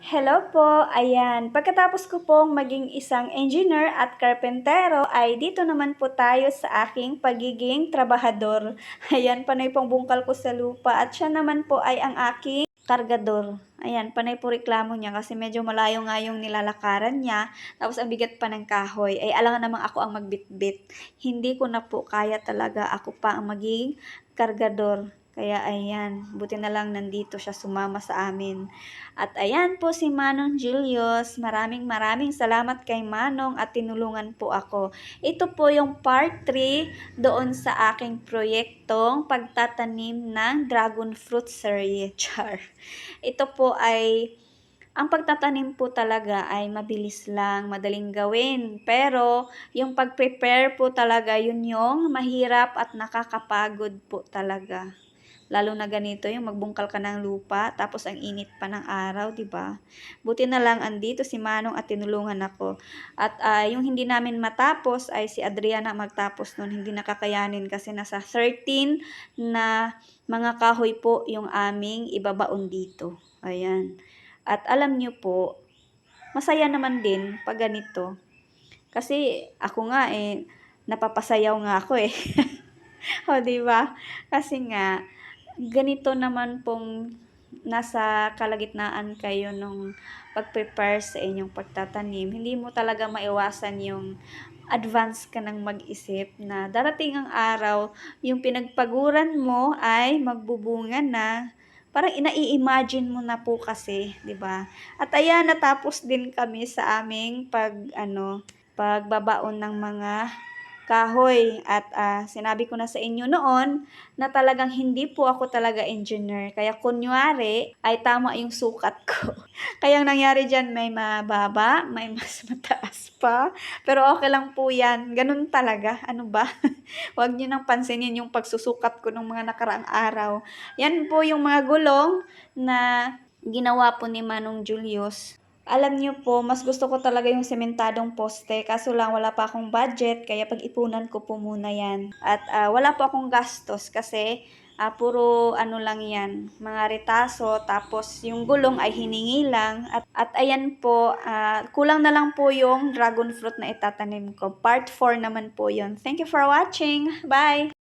Hello po, ayan. Pagkatapos ko pong maging isang engineer at karpentero, ay dito naman po tayo sa aking pagiging trabahador. Ayan, panay pong bungkal ko sa lupa at siya naman po ay ang aking kargador. Ayan, panay po reklamo niya kasi medyo malayo nga yung nilalakaran niya. Tapos ang bigat pa ng kahoy. Ay alangan namang ako ang magbitbit. Hindi ko na po kaya talaga ako pa ang maging kargador. Kaya ayan, buti na lang nandito siya sumama sa amin. At ayan po si Manong Julius. Maraming maraming salamat kay Manong at tinulungan po ako. Ito po yung part 3 doon sa aking proyektong pagtatanim ng dragon fruit series. Char. Ito po ay ang pagtatanim po talaga ay mabilis lang, madaling gawin. Pero yung pag-prepare po talaga, yun yung mahirap at nakakapagod po talaga. Lalo na ganito, yung magbungkal ka ng lupa, tapos ang init pa ng araw, di ba? Buti na lang andito si Manong at tinulungan ako. At ah, yung hindi namin matapos ay si Adriana magtapos noon. Hindi nakakayanin kasi nasa 13 na mga kahoy po yung aming ibabaon dito. Ayan. At alam nyo po, masaya naman din pag ganito. Kasi ako nga eh, napapasayaw nga ako eh. o, di ba? Kasi nga, ganito naman pong nasa kalagitnaan kayo nung pag-prepare sa inyong pagtatanim, hindi mo talaga maiwasan yung advance ka ng mag-isip na darating ang araw, yung pinagpaguran mo ay magbubunga na. Parang ina-imagine mo na po kasi, 'di ba? At ayan natapos din kami sa aming pag ano, pagbabaon ng mga kahoy. At ah, sinabi ko na sa inyo noon na talagang hindi po ako talaga engineer. Kaya kunyari ay tama yung sukat ko. Kaya ang nangyari dyan may mababa, may mas mataas pa. Pero okay lang po yan. Ganun talaga. Ano ba? Huwag nyo nang pansinin yung pagsusukat ko ng mga nakaraang araw. Yan po yung mga gulong na ginawa po ni Manong Julius alam niyo po, mas gusto ko talaga yung sementadong poste. Kaso lang, wala pa akong budget. Kaya pag-ipunan ko po muna yan. At ah, wala po akong gastos kasi ah, puro ano lang yan, mga retaso. Tapos yung gulong ay hiningi lang. At, at ayan po, ah, kulang na lang po yung dragon fruit na itatanim ko. Part 4 naman po yon Thank you for watching. Bye!